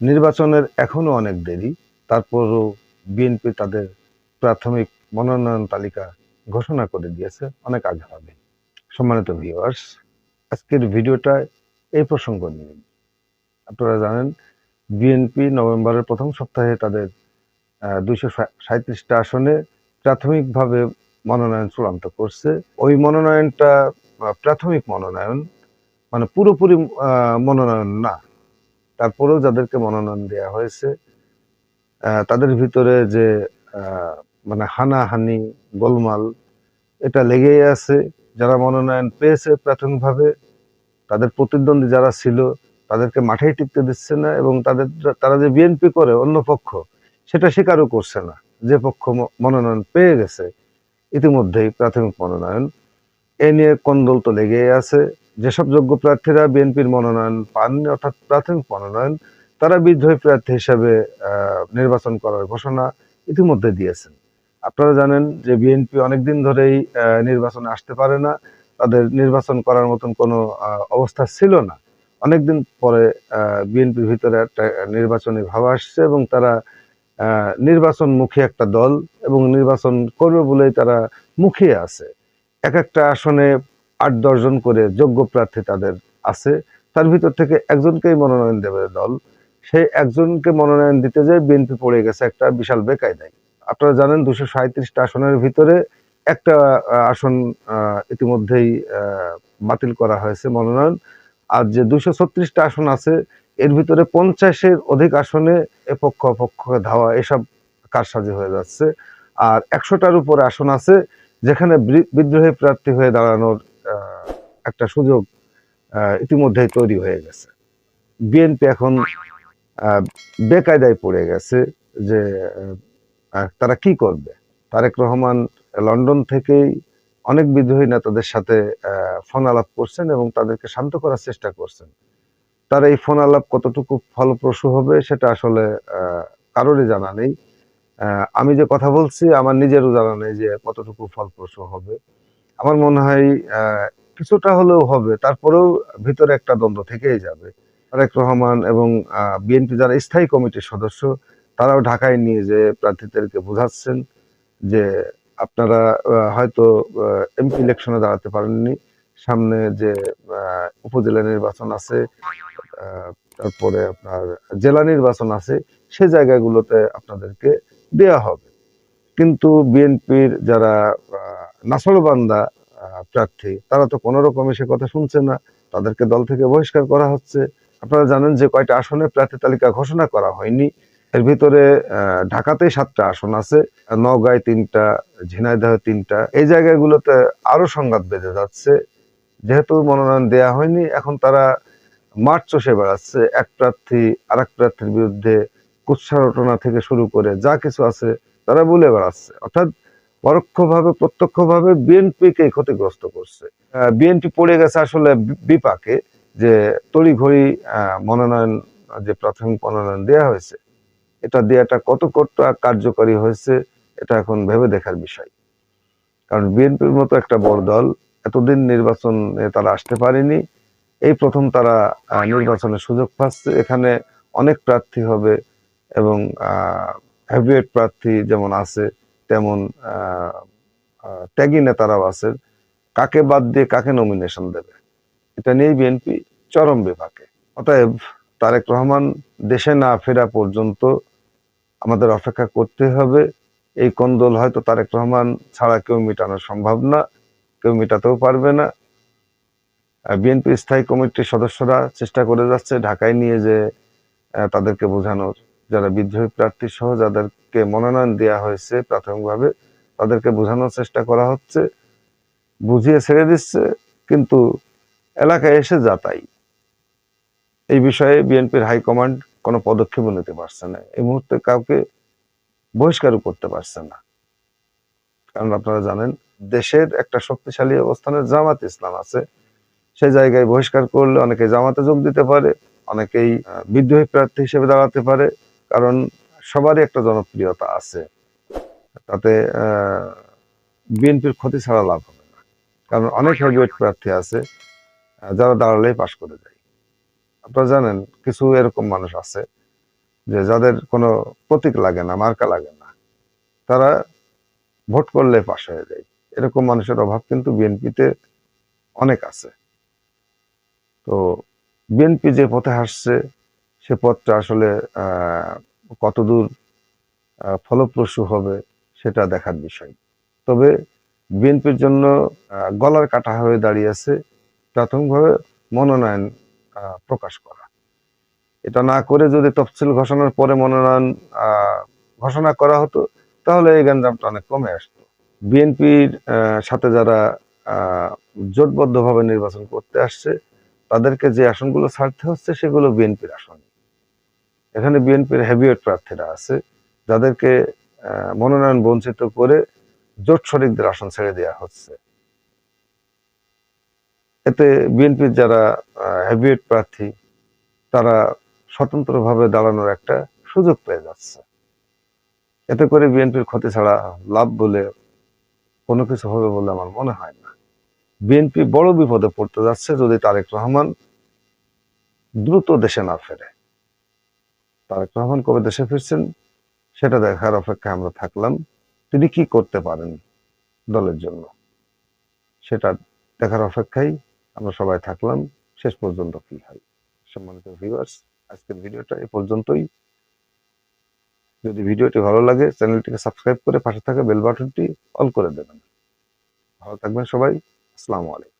নির্বাচনের এখনও অনেক দেরি। তারপরও বিএনপি তাদের প্রাথমিক মনোনয়ন তালিকা ঘোষণা করে দিয়েছে। অনেক আগে হবে। সম্মানিত ভিউয়ার্স আজকের ভিডিওটা এই প্রসঙ্গ নিয়ে। আপনারা জানেন, বিএনপি নভেম্বরের প্রথম সপ্তাহে তাদের দুইশো সাঁত্রিশটা আসনে প্রাথমিকভাবে মনোনয়ন চূড়ান্ত করছে। ওই মনোনয়নটা প্রাথমিক মনোনয়ন মানে পুরোপুরি মনোনয়ন না। তারপরেও যাদেরকে মনোনয়ন দেওয়া হয়েছে তাদের ভিতরে যে মানে হানাহানি, গোলমাল, এটা লেগেই আছে। যারা মনোনয়ন পেয়েছে প্রাথমিকভাবে, তাদের প্রতিদ্বন্দ্বী যারা ছিল, তাদেরকে মাঠেই টিকতে দিচ্ছে না এবং তাদের, তারা যে বিএনপি করে অন্য পক্ষ, সেটা স্বীকারও করছে না। যে পক্ষ মনোনয়ন পেয়ে গেছে, ইতিমধ্যেই প্রাথমিক মনোনয়ন। এ নিয়ে কন্দল তো লেগেই আছে। যেসব যোগ্য প্রার্থীরা বিএনপির মনোনয়ন পাননি অর্থাৎ প্রাথমিক মনোনয়ন তারা বিদ্রোহী প্রার্থী হিসেবে নির্বাচন করার ঘোষণা ইতিমধ্যে দিয়েছেন। আপনারা জানেন যে বিএনপি অনেকদিন ধরেই নির্বাচনে আসতে পারে না তাদের নির্বাচন করার মতন কোনো অবস্থা ছিল না। অনেকদিন পরে বিএনপির ভিতরে একটা নির্বাচনী ভাব আসছে এবং তারা আহ, নির্বাচনমুখী একটা দল এবং নির্বাচন করবে বলেই তারা মুখিয়ে আছে। এক একটা আসনে আট দশজন করে যোগ্য প্রার্থী তাদের আছে। তার ভিতর থেকে একজনকেই মনোনয়ন দেবে দল। সেই একজনকে মনোনয়ন দিতে যেয়ে বিএনপি পড়ে গেছে একটা বিশাল বেকায়দায়। আপনারা জানেন দুশো সাঁত্রিশটা আসনের ভিতরে একটা আসন ইতিমধ্যেই বাতিল করা হয়েছে মনোনয়ন। আর যে দুশো ছত্রিশটা আসন আছে, এর ভিতরে পঞ্চাশের অধিক আসনে এ পক্ষ অপক্ষকে ধাওয়া, এসব কারসাজি হয়ে যাচ্ছে। আর একশোটার উপরে আসন আছে, যেখানে বিদ্রোহী প্রার্থী হয়ে দাঁড়ানোর একটা সুযোগ ইতিমধ্যেই তৈরি হয়ে গেছে। বিএনপি এখন বেকায়দায় পড়ে গেছে যে তারা কি করবে? তারেক রহমান লন্ডন থেকেই অনেক বিদ্রোহী নেতাদের সাথে ফোন আলাপ করছেন এবং তাদেরকে শান্ত করার চেষ্টা করছেন। তার এই ফোন আলাপ কতটুকু ফলপ্রসূ হবে সেটা আসলে কারোরই জানা নেই। আমি যে কথা বলছি, আমার নিজেরও জানা নেই যে কতটুকু ফলপ্রসূ হবে। আমার মনে হয় কিছুটা হলেও হবে, তারপরেও ভিতরে একটা দ্বন্দ্ব থেকেই যাবে। তারেক রহমান এবং বিএনপি যারা স্থায়ী কমিটির সদস্য, তারাও ঢাকায় নিয়ে যে প্রার্থীদেরকে বোঝাচ্ছেন যে আপনারা হয়তো এমপি ইলেকশনে দাঁড়াতে পারেননি। সামনে যে উপজেলা নির্বাচন আছে তারপরে আপনার জেলা নির্বাচন আছে, সে জায়গাগুলোতে আপনাদেরকে দেয়া হবে। কিন্তু বিএনপির যারা নাসরবান্দা প্রার্থী তারা তো কোনো রকমই সে কথা শুনছে না। তাদেরকে দল থেকে বহিষ্কার করা হচ্ছে। আপনারা জানেন যে কয়টা আসনে প্রার্থী তালিকা ঘোষণা করা হয়নি। এর ভিতরে আহ, ঢাকাতেই সাতটা আসন আছে। নওগাঁয় তিনটা ঝিনাইদহে তিনটা। এই জায়গাগুলোতে আরও সংঘাত বেঁধে যাচ্ছে। যেহেতু মনোনয়ন দেয়া হয়নি এখন তারা মাঠ চষে বেড়াচ্ছে। এক প্রার্থী আর এক প্রার্থীর বিরুদ্ধে কুৎসারটনা থেকে শুরু করে যা কিছু আছে তারা বলে বেড়াচ্ছে। অর্থাৎ পরোক্ষভাবে, প্রত্যক্ষভাবে বিএনপিকে ক্ষতিগ্রস্ত করছে। বিএনপি পড়ে গেছে আসলে বিপাকে যে তড়িঘড়ি মনোনয়ন, যে প্রাথমিক মনোনয়ন দেওয়া হয়েছে, এটা দেওয়াটা কত কতটা কার্যকরী হয়েছে, এটা এখন ভেবে দেখার বিষয়। কারণ বিএনপির মতো একটা বড় দল এতদিন নির্বাচনে তারা আসতে পারেনি। এই প্রথম তারা নির্বাচনের সুযোগ পাচ্ছে। এখানে অনেক প্রার্থী হবে এবং হেভিওয়েট প্রার্থী যেমন আছে তেমন ত্যাগী নেতারাও আছেন। কাকে বাদ দিয়ে কাকে নমিনেশন দেবে? এটা নিয়েই বিএনপি চরম বিভাগে অতএব তারেক রহমান দেশে না ফেরা পর্যন্ত আমাদের অপেক্ষা করতে হবে। এই কন্দল হয়তো তারেক রহমান ছাড়া কেউ মেটানো সম্ভব না, কেউ মেটাতেও পারবে না। বিএনপি স্থায়ী কমিটির সদস্যরা চেষ্টা করে যাচ্ছে ঢাকায় নিয়ে যে তাদেরকে বোঝানোর। যারা বিদ্রোহী প্রার্থী সহ যাদেরকে মনোনয়ন দেওয়া হয়েছে প্রাথমিকভাবে তাদেরকে বোঝানোর চেষ্টা করা হচ্ছে, বুঝিয়ে ছেড়ে দিচ্ছে, কিন্তু এলাকায় এসে যাতাই এই বিষয়ে বিএনপির হাইকমান্ড কোনো পদক্ষেপও নিতে পারছে না। এই মুহূর্তে কাউকে বহিষ্কারও করতে পারছে না। কারণ আপনারা জানেন, দেশের একটা শক্তিশালী অবস্থানের জামাত ইসলাম আছে। সেই জায়গায় বহিষ্কার করলে অনেকে জামাতে যোগ দিতে পারে, অনেকেই বিদ্রোহী প্রার্থী হিসেবে দাঁড়াতে পারে। কারণ সবারই একটা জনপ্রিয়তা আছে। তাতে বিএনপির ক্ষতি ছাড়া লাভ হবে না। কারণ অনেক হেভিওয়েট প্রার্থী আছে যারা দাঁড়ালেই পাশ করে যায়। আপনারা জানেন, কিছু এরকম মানুষ আছে যে যাদের কোনো প্রতীক লাগে না, মার্কা লাগে না। তারা ভোট করলে পাশ হয়ে যায়। এরকম মানুষের অভাব কিন্তু বিএনপিতে অনেক আছে। তো বিএনপি যে পথে হাসছে সে পথটা আসলে কতদূর ফলপ্রসূ হবে সেটা দেখার বিষয়। তবে বিএনপির জন্য গলার কাটা হয়ে দাঁড়িয়েছে প্রাথমিকভাবে মনোনয়ন প্রকাশ করা। এটা না করে যদি তফসিল ঘোষণার পরে মনোনয়ন ঘোষণা করা হতো, তাহলে এই গ্যাঞ্জামটা অনেক কমে আসতো। বিএনপির সাথে যারা জোটবদ্ধভাবে নির্বাচন করতে আসছে, তাদেরকে যে আসনগুলো ছাড়তে হচ্ছে, সেগুলো বিএনপির আসন। এখানে বিএনপির হেভিওয়েট প্রার্থীরা আছে, যাদেরকে মনোনয়ন বঞ্চিত করে জোট শরিকদের আসন ছেড়ে দেওয়া হচ্ছে। এতে বিএনপির যারা হেভিওয়েট প্রার্থী, তারা স্বতন্ত্রভাবে দাঁড়ানোর একটা সুযোগ পেয়ে যাচ্ছে। এতে করে বিএনপির ক্ষতি ছাড়া লাভ বলে কোনো কিছু হবে বলে আমার মনে হয় না। বিএনপি বড় বিপদে পড়তে যাচ্ছে যদি তারেক রহমান দ্রুত দেশে না ফেরে। তারেক রহমান কবে দেশে ফিরছেন, সেটা দেখার অপেক্ষায় আমরা থাকলাম। তিনি কি করতে পারেন দলের জন্য, সেটা দেখার অপেক্ষায় আমরা সবাই থাকলাম। শেষ পর্যন্ত কি হয়? সম্মানিত ভিউয়ার্স আজকের ভিডিওটা এ পর্যন্তই। যদি ভিডিওটি ভালো লাগে, চ্যানেলটিকে সাবস্ক্রাইব করে পাশে থাকা বেল বাটনটি অল করে দেবেন। ভালো থাকবেন সবাই। আসসালামু আলাইকুম।